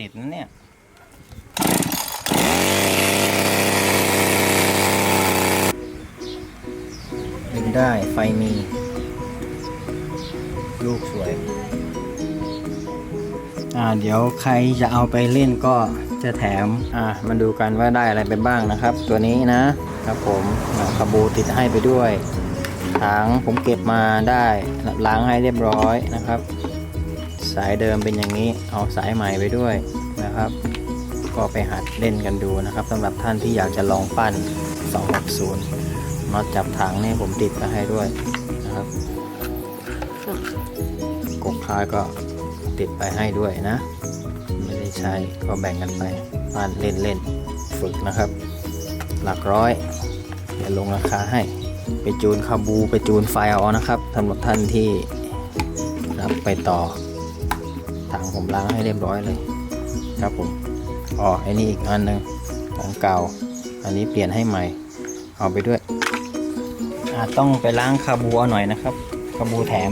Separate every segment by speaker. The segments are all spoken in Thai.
Speaker 1: ติดนะเนี่ยดึงได้ไฟมี ลูกสวย อ่าเดี๋ยวใครจะเอาไปเล่นก็จะแถม อ่ามาดูกันว่าได้อะไรไปบ้างนะครับ ตัวนี้นะครับผมอ่าคาบูติดให้ไปด้วยถังผมเก็บมาได้ล้างให้เรียบร้อยนะครับ สายเดิมเป็นอย่างนี้เอาสายใหม่ไปด้วยนะครับ ก็ไปหัดเล่นกันดูนะครับสำหรับท่านที่อยากจะลองปั้น 260น็อตจับถังนี่ผมติดมาให้ด้วยนะครับกกท้ายก็ติดไปให้ด้วยนะ ไม่ได้ใช้ก็แบ่งกันไปปั้นเล่นเล่นฝึกนะครับ หลักร้อยเดี๋ยวลงราคาให้ ไปจูนคาบูไปจูนไฟเอานะครับสำหรับท่านที่รับไปต่อ ถังผมล้างให้เรียบร้อยเลยครับผมอ๋อไอ้นี่อีกอันหนึ่งของเก่า อันนี้เปลี่ยนให้ใหม่ เอาไปด้วยอาจต้องไปล้างคาบูเอาหน่อยนะครับคาบูแถม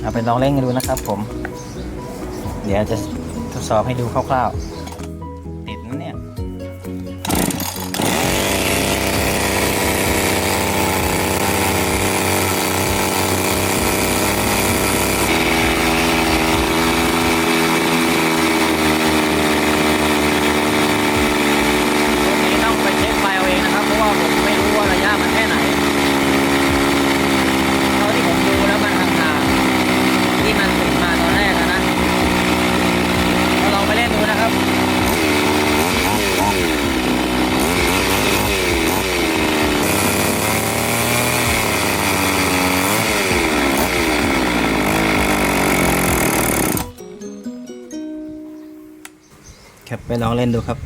Speaker 1: เอาไปลองเล่นกันดูนะครับผม เดี๋ยวจะทดสอบให้ดูคร่าวๆ ติดนะเนี่ย วันนี้ต้องไปเช็คไฟเอาเองนะครับ เพราะว่าผมไม่รู้ว่าระยะมันแค่ไหนเท่าที่ผมดูแล้วมันห่างๆที่มันติดมาตอนแรกอะนะเราลองไปเล่นดูนะครับ ครับไปลองเล่นดูครับ